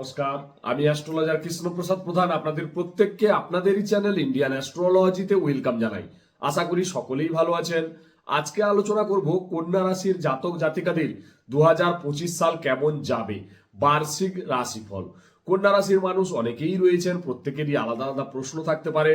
নমস্কার। আমি অ্যাস্ট্রোলজার কৃষ্ণপ্রসাদ প্রধান। আপনাদের প্রত্যেককে আপনাদেরই চ্যানেল ইন্ডিয়ান অ্যাস্ট্রোলজিতে ওয়েলকাম জানাই। আশা করি সকলেই ভালো আছেন। আজকে আলোচনা করব কন্যা রাশির জাতক জাতিকাদের দু হাজার পঁচিশ সাল কেমন যাবে, বার্ষিক রাশিফল। কন্যা রাশির মানুষ অনেকেই রয়েছেন, প্রত্যেকেরই আলাদা আলাদা প্রশ্ন থাকতে পারে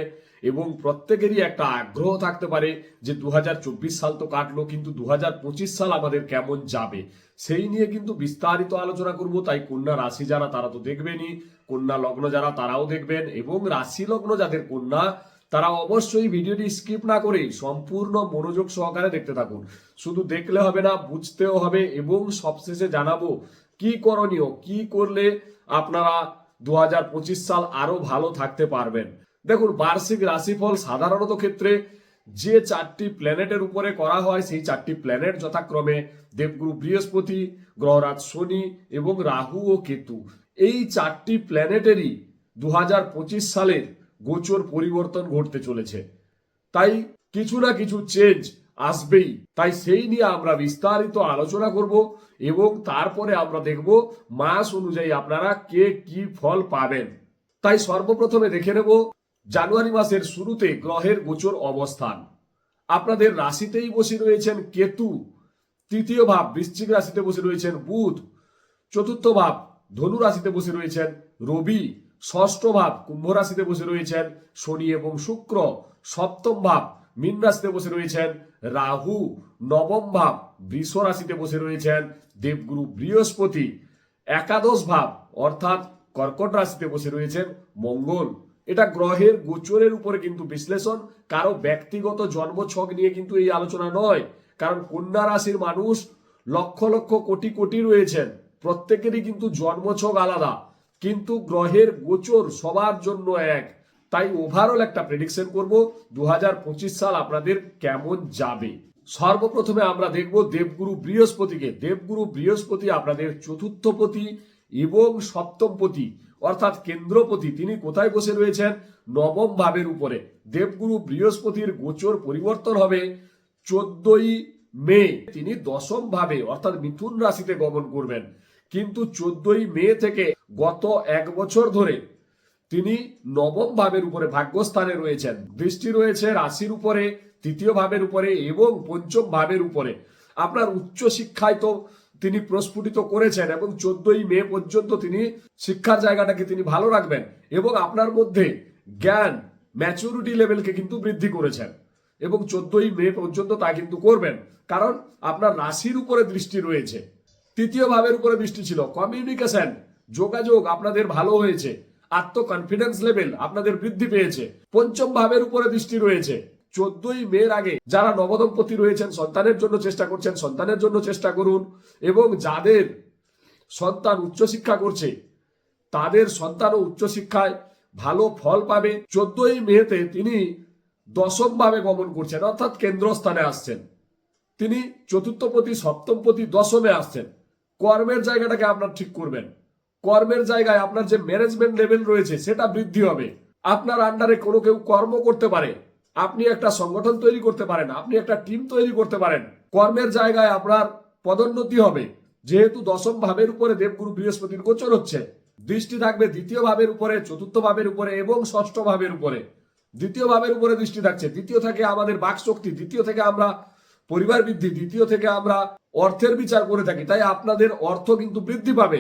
এবং প্রত্যেকেরই একটা আগ্রহ থাকতে পারে যে দু হাজার চব্বিশ সাল তো কাটলো, কিন্তু দু হাজার পঁচিশ সাল আমাদের কেমন যাবে? সেই নিয়ে কিন্তু বিস্তারিত আলোচনা করব। তাই কন্যা রাশি যারা, তারা তো দেখবেনই। কন্যা লগ্ন যারা, তারাও দেখবেন এবং রাশি লগ্ন যাদের কন্যা, তারা অবশ্যই ভিডিওটি স্কিপ না করে সম্পূর্ণ মনোযোগ সহকারে দেখতে থাকুন। শুধু দেখলে হবে না, বুঝতেও হবে এবং সবশেষে জানাব কি করণীয়? কি করলে আপনারা দু হাজার পঁচিশ সাল আরও ভালো থাকতে পারবেন? দেখুন, বার্ষিক রাশিফল সাধারণত ক্ষেত্রে যে চারটি প্ল্যানেটের উপরে করা হয়, সেই চারটি প্ল্যানেট যথাক্রমে দেবগুরু বৃহস্পতি, গ্রহরাজ শনি এবং রাহু ও কেতু। এই চারটি প্ল্যানেটেরই দু হাজার পঁচিশ সালের গোচর পরিবর্তন ঘটতে চলেছে। তাই কিছু না কিছু চেঞ্জ আসবেই। তাই সেই নিয়ে আমরা বিস্তারিত আলোচনা করব এবং তারপরে আমরা দেখব মাস অনুযায়ী আপনারা কে কি ফল পাবেন। তাই সর্বপ্রথমে দেখে নেব জানুয়ারি মাসের শুরুতে গ্রহের গোচর অবস্থান। আপনাদের রাশিতেই বসে রয়েছেন কেতু, তৃতীয় ভাব বৃশ্চিক রাশিতে বসে রয়েছেন বুধ, চতুর্থ ভাব ধনু রাশিতে বসে রয়েছেন রবি, ষষ্ঠ ভাব কুম্ভ রাশিতে বসে রয়েছেন শনি এবং শুক্র, সপ্তম ভাব মীন রাশিতে বসে রয়েছেন রাহু, নবম ভাব বৃষ রাশিতে বসে রয়েছেন দেবগুরু বৃহস্পতি, একাদশ ভাব, অর্থাৎ কর্কট রাশিতে বসে রয়েছেন মঙ্গল। এটা গ্রহের গোচরের উপরে কিন্তু বিশ্লেষণ, কারও ব্যক্তিগত জন্ম ছক নিয়ে কিন্তু এই আলোচনা নয়, কারণ কন্যা রাশির মানুষ লক্ষ লক্ষ কোটি কোটি রয়েছেন, প্রত্যেকেরই কিন্তু জন্মছক আলাদা, কিন্তু গ্রহের গোচর সবার জন্য এক। তাই ওভারঅল একটা প্রেডিকশন করব দু হাজার পঁচিশ সাল আপনাদের কেমন যাবে। সর্বপ্রথমে আমরা দেখব দেবগুরু বৃহস্পতিকে। দেবগুরু বৃহস্পতি আপনাদের চতুর্থপতি এবং সপ্তমপতি, অর্থাৎ কেন্দ্রপতি। তিনি কোথায় বসে রয়েছেন? নবম ভাবের উপরে। দেবগুরু বৃহস্পতির গোচর পরিবর্তন হবে চোদ্দই মে। তিনি দশম ভাবে, অর্থাৎ মিথুন রাশিতে গমন করবেন। কিন্তু চোদ্দই মে থেকে গত এক বছর ধরে তিনি নবম ভাবের উপরে ভাগ্যস্থানে রয়েছেন। দৃষ্টি রয়েছে রাশির উপরে, তৃতীয় ভাবের উপরে এবং পঞ্চম ভাবের উপরে। আপনার উচ্চ শিক্ষায় তো তিনি প্রস্ফুটিত করেছেন এবং চোদ্দই মে পর্যন্ত তিনি শিক্ষার জায়গাটাকে তিনি ভালো রাখবেন এবং আপনার মধ্যে জ্ঞান ম্যাচুরিটি লেভেলকে কিন্তু বৃদ্ধি করেছেন এবং চোদ্দই মে পর্যন্ত তা কিন্তু করবেন। কারণ আপনার রাশির উপরে দৃষ্টি রয়েছে। তৃতীয় ভাবের উপরে দৃষ্টি ছিল। কমিউনিকেশন, যোগাযোগ আপনাদের ভালো হয়েছে। আত্ম কনফিডেন্স লেভেল আপনাদের বৃদ্ধি পেয়েছে। পঞ্চম ভাবের উপরে দৃষ্টি রয়েছে। চোদ্দই মের আগে যারা নবদম্পতি রয়েছেন, সন্তানের জন্য চেষ্টা করছেন, সন্তানের জন্য চেষ্টা করুন এবং যাদের সন্তান উচ্চশিক্ষা করছে, তাদের সন্তানও উচ্চশিক্ষায় ভালো ফল পাবে। চোদ্দই মেতে তিনি দশম ভাবে গমন করছেন, অর্থাৎ কেন্দ্রস্থানে আসছেন। তিনি চতুর্থপতি, সপ্তমপতি, দশমে আসছেন। কর্মের জায়গাটাকে আপনার ঠিক করবেন। কর্মের জায়গায় আপনার যে ম্যানেজমেন্ট লেভেল রয়েছে, সেটা বৃদ্ধি হবে। আপনার আন্ডারে কোনো কেউ কর্ম করতে পারে। আপনি একটা সংগঠন তৈরি করতে পারেন, আপনি একটা টিম তৈরি করতে পারেন। কর্মের জায়গায় আপনার পদোন্নতি হবে। যেহেতু দশম ভাবের উপরে দেবগুরু বৃহস্পতির গোচর হচ্ছে, দৃষ্টি থাকবে দ্বিতীয় ভাবের উপরে, চতুর্থ ভাবের উপরে এবং ষষ্ঠ ভাবের উপরে। দ্বিতীয় ভাবের উপরে দৃষ্টি থাকছে। দ্বিতীয় থেকে আমাদের বাক শক্তি, দ্বিতীয় থেকে আমরা পরিবার বৃদ্ধি, দ্বিতীয় থেকে আমরা অর্থের বিচার করে থাকি। তাই আপনাদের অর্থ কিন্তু বৃদ্ধি পাবে।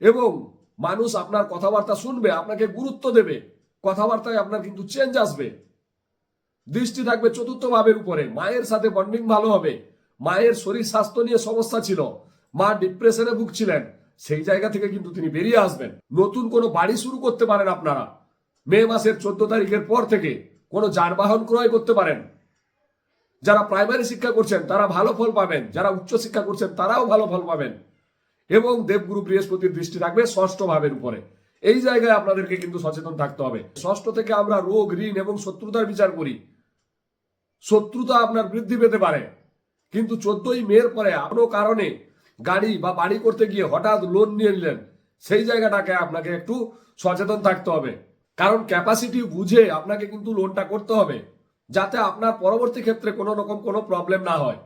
এবং মানুষ আপনার কথাবার্তা শুনবে, আপনাকে গুরুত্ব দেবে, কথাবার্তায় আপনার কিন্তু চেঞ্জ আসবে। দৃষ্টি থাকবে চতুর্থ ভাবের উপরে, মায়ের সাথে বন্ডিং ভালো হবে, মায়ের শরীর স্বাস্থ্য নিয়ে সমস্যা ছিল, মা ডিপ্রেশনে ভুগছিলেন, সেই জায়গা থেকে কিন্তু তিনি বেরিয়ে আসবেন। নতুন কোনো বাড়ি শুরু করতে পারেন আপনারা, মে মাসের চোদ্দ তারিখের পর থেকে কোনো যানবাহন ক্রয় করতে পারেন। যারা প্রাইমারি শিক্ষা করছেন, তারা ভালো ফল পাবেন, যারা উচ্চ শিক্ষা করছেন, তারাও ভালো ফল পাবেন। এবং দেবগুরু বৃহস্পতির দৃষ্টি রাখবে ষষ্ঠ ভাবের উপরে। এই জায়গায় আপনাদেরকে কিন্তু সচেতন থাকতে হবে। ষষ্ঠ থেকে আমরা রোগ, ঋণ এবং শত্রুতার বিচার করি। শত্রুতা আপনার বৃদ্ধি পেতে পারে। কিন্তু চোদ্দই মের পরে কোনো কারণে গাড়ি বা বাড়ি করতে গিয়ে হঠাৎ লোন নিয়ে নিলেন, সেই জায়গাটাকে আপনাকে একটু সচেতন থাকতে হবে। কারণ ক্যাপাসিটি বুঝে আপনাকে কিন্তু লোনটা করতে হবে, যাতে আপনার পরবর্তী ক্ষেত্রে কোনো রকম কোনো প্রবলেম না হয়।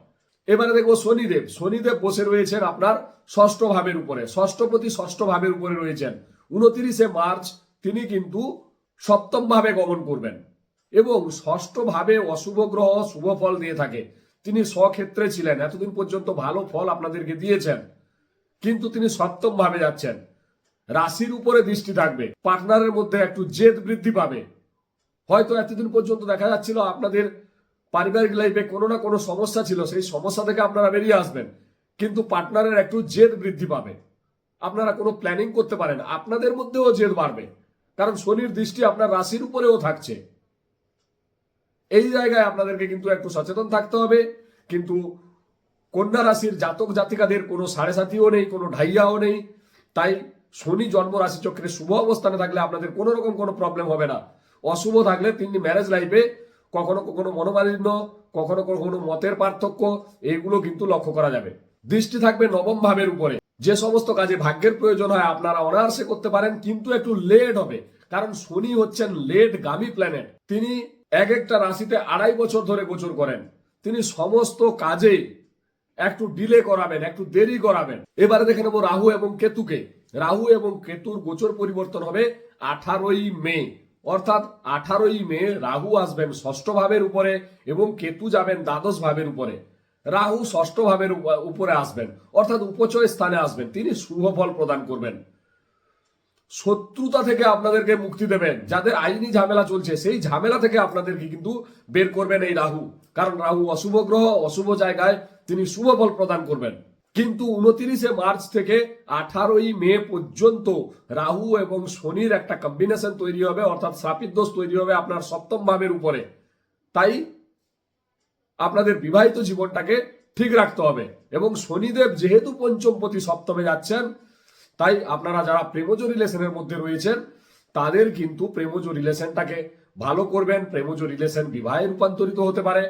এবারে দেখব শনিদেব। শনিদেব বসে রয়েছেন আপনার ষষ্ঠ ভাবের উপরে। ষষ্ঠপতি ষষ্ঠ ভাবের উপরে রয়েছেন। উনত্রিশে মার্চ তিনি কিন্তু সপ্তম ভাবে গমন করবেন এবং ষষ্ঠ ভাবে অশুভ গ্রহ, শুভ ফল দিয়ে থাকে। তিনি স্বক্ষেত্রে ছিলেন, এতদিন পর্যন্ত ভালো ফল আপনাদেরকে দিয়েছেন, কিন্তু তিনি সপ্তম ভাবে যাচ্ছেন। রাশির উপরে দৃষ্টি থাকবে, পার্টনারের মধ্যে একটু জেদ বৃদ্ধি পাবে। হয়তো এতদিন পর্যন্ত দেখা যাচ্ছিল আপনাদের পারিবারিক লাইফে কোনো না কোনো সমস্যা ছিল, সেই সমস্যা থেকে আপনারা বেরিয়ে আসবেন। কিন্তু পার্টনারের একটু জেদ বৃদ্ধি পাবে। আপনারা কোনো প্ল্যানিং করতে পারেন আপনাদের মধ্যেও জেদ বাড়বে। কারণ শনির দৃষ্টি আপনার রাশির উপরেও থাকছে। এই জায়গায় আপনাদেরকে কিন্তু একটু সচেতন থাকতে হবে। কিন্তু কন্যা রাশির জাতক জাতিকাদের কোনো সাড়ে সাথীও নেই, কোনো ঢাইয়াও নেই। তাই শনি জন্ম রাশি চক্রে শুভ অবস্থানে থাকলে আপনাদের কোনো রকম কোনো প্রবলেম হবে না। অশুভ থাকলে তিনি ম্যারেজ লাইফে কখনো কখনো মনোমালিন্য, কখনো কখনো মতের পার্থক্য, এইগুলো কিন্তু লক্ষ্য করা যাবে। দৃষ্টি থাকবে নবম ভাবের উপরে। যে সমস্ত কাজে ভাগ্যের প্রয়োজন হয়, আপনারা অনার্সে করতে পারেন, কিন্তু একটু লেট হবে, কারণ শনি হচ্ছেন লেট গামী প্ল্যানেট তিনি এক একটা রাশিতে আড়াই বছর ধরে গোচর করেন। তিনি সমস্ত কাজে একটু ডিলে করাবেন, একটু দেরি করাবেন। এবারে দেখে নেব রাহু এবং কেতুকে। রাহু এবং কেতুর গোচর পরিবর্তন হবে আঠারোই মে। অর্থাৎ আঠারোই মে রাহু আসবেন ষষ্ঠ ভাবের উপরে এবং কেতু যাবেন দ্বাদশ ভাবের উপরে। রাহু ষষ্ঠ ভাবের উপরে আসবেন, অর্থাৎ উপচয় স্থানে আসবেন। তিনি শুভ ফল প্রদান করবেন। শত্রুতা থেকে আপনাদেরকে মুক্তি দেবেন। যাদের আইনি ঝামেলা চলছে, সেই ঝামেলা থেকে আপনাদেরকে কিন্তু বের করবেন এই রাহু। কারণ রাহু অশুভ গ্রহ, অশুভ জায়গায় তিনি শুভ ফল প্রদান করবেন। কিন্তু উনতিরিশে মার্চ থেকে আঠারোই মে পর্যন্ত রাহু এবং শনির একটা কম্বিনেশন তৈরি হবে, অর্থাৎ শ্রাপিত দোষ তৈরি হবে আপনার সপ্তম ভাবের উপরে। তাই আপনাদের বিবাহিত জীবনটাকে ঠিক রাখতে হবে। এবং শনিদেব যেহেতু পঞ্চমপতি সপ্তমে যাচ্ছেন, তাই আপনারা যারা প্রেমজ রিলেশনের মধ্যে রয়েছেন, তাদের কিন্তু প্রেমজ রিলেশনটাকে ভালো করবেন। প্রেমজ রিলেশন বিবাহে রূপান্তরিত হতে পারে।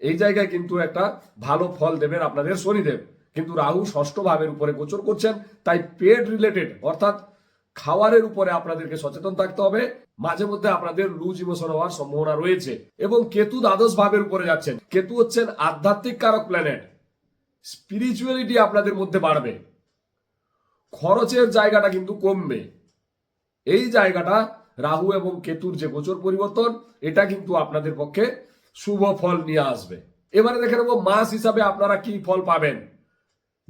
এই জায়গায় কিন্তু একটা ভালো ফল দেবেন আপনাদের শনিদেব। কিন্তু রাহু ষষ্ঠ ভাবের উপরে গোচর করছেন, তাই পেট রিলেটেড অর্থাৎ খাওয়ারের উপরে আপনাদেরকে সচেতন থাকতে হবে। মাঝে মধ্যে আপনাদের লুজ ইমোশন হওয়ার সম্ভাবনা রয়েছে এবং কেতু দ্বাদশ ভাবের উপরে যাচ্ছেন। কেতু হচ্ছেন আধ্যাত্মিক কারক প্ল্যানেট স্পিরিচুয়ালিটি আপনাদের মধ্যে বাড়বে। খরচের জায়গাটা কিন্তু কমবে। এই জায়গাটা রাহু এবং কেতুর যে গোচর পরিবর্তন, এটা কিন্তু আপনাদের পক্ষে শুভ ফল নিয়ে আসবে। এবারে দেখে নেব মাস হিসাবে আপনারা কি ফল পাবেন।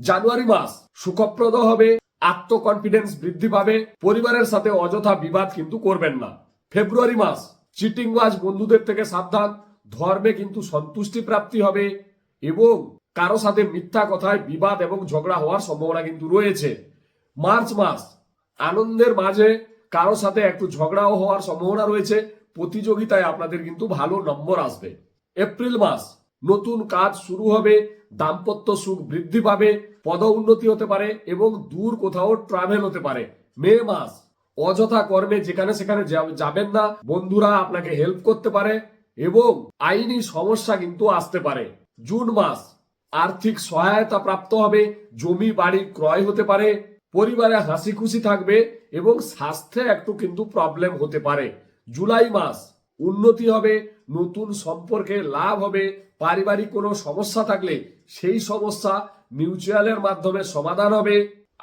জানুয়ারি মাস সুখপ্রদ হবে, আত্মকনফিডেন্স বৃদ্ধি পাবে, পরিবারের সাথে অযথা বিবাদ কিন্তু করবেন না। ফেব্রুয়ারি মাস চিটিংবাজ বন্ধুদের থেকে সাবধান, ধর্মে কিন্তু সন্তুষ্টি প্রাপ্তি হবে এবং কারও সাথে মিথ্যা কথায় বিবাদ এবং ঝগড়া হওয়ার সম্ভাবনা কিন্তু রয়েছে। মার্চ মাস, আনন্দের মাঝে কারও সাথে একটু ঝগড়াও হওয়ার সম্ভাবনা রয়েছে, প্রতিযোগিতায় আপনাদের কিন্তু ভালো নম্বর আসবে। এপ্রিল মাস নতুন কাজ শুরু হবে, দাম্পত্য সুখ বৃদ্ধি পাবে পদ উন্নতি হতে পারে এবং দূর কোথাও ট্রাভেল হতে পারে। মে মাস, অযথা কর্মে যেখানে সেখানে যাবেন না, বন্ধুরা আপনাকে হেল্প করতে পারে এবং আইনি সমস্যা কিন্তু আসতে পারে। জুন মাস, আর্থিক সহায়তা প্রাপ্ত হবে, জমি বাড়ি ক্রয় হতে পারে, পরিবারে হাসি খুশি থাকবে এবং স্বাস্থ্যে একটু কিন্তু প্রবলেম হতে পারে। জুলাই মাস, উন্নতি হবে নতুন সম্পর্কে লাভ হবে, পারিবারিক কোনো সমস্যা থাকলে সেই সমস্যা মিউচুয়ালের মাধ্যমে সমাধান হবে।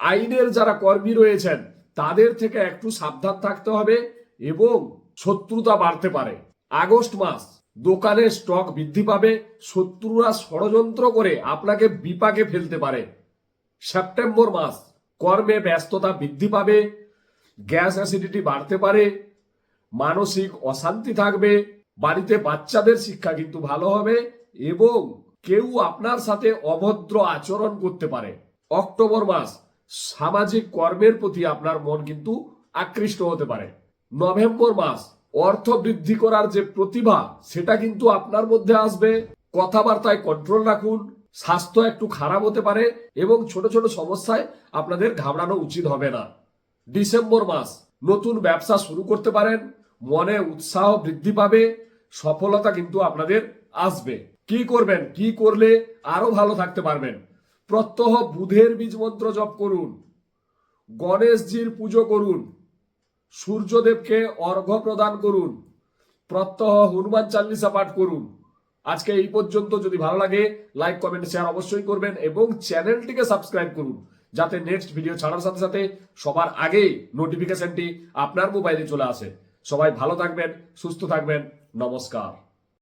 আইনের যারা কর্মী রয়েছেন, তাদের থেকে একটু সাবধান থাকতে হবে এবং শত্রুতা বাড়তে পারে। আগস্ট মাস, দোকানে স্টক বৃদ্ধি পাবে, শত্রুরা ষড়যন্ত্র করে আপনাকে বিপাকে ফেলতে পারে। সেপ্টেম্বর মাস, কর্মে ব্যস্ততা বৃদ্ধি পাবে, গ্যাস অ্যাসিডিটি বাড়তে পারে, মানসিক অশান্তি থাকবে বাড়িতে বাচ্চাদের শিক্ষা কিন্তু ভালো হবে এবং কেউ আপনার সাথে অভদ্র আচরণ করতে পারে। অক্টোবর মাস সামাজিক কর্মের প্রতি আপনার মন কিন্তু আকৃষ্ট হতে পারে। নভেম্বর মাস অর্থ বৃদ্ধি করার যে প্রতিভা, সেটা কিন্তু আপনার মধ্যে আসবে। কথাবার্তায় কন্ট্রোল রাখুন, স্বাস্থ্য একটু খারাপ হতে পারে এবং ছোট ছোট সমস্যায় আপনাদের ঘাবড়ানো উচিত হবে না। ডিসেম্বর মাস নতুন ব্যবসা শুরু করতে পারেন, মনে উৎসাহ বৃদ্ধি পাবে সফলতা কিন্তু আপনাদের আসবে। কি করবেন? কি করলে আরও ভালো থাকতে পারবেন? প্রত্যহ বুধের বীজ মন্ত্র জপ করুন। গণেশজির পুজো করুন। সূর্যদেবকে অর্ঘ্য প্রদান করুন। প্রত্যহ হনুমান চাল্লিশা পাঠ করুন। আজকে এই পর্যন্ত। যদি ভালো লাগে লাইক কমেন্ট শেয়ার অবশ্যই করবেন এবং চ্যানেলটিকে সাবস্ক্রাইব করুন। যাতে নেক্সট ভিডিও ছাড়ার সাথে সাথে সবার আগে নোটিফিকেশনটি আপনার মোবাইলে চলে আসে। সবাই ভালো থাকবেন, সুস্থ থাকবেন। নমস্কার।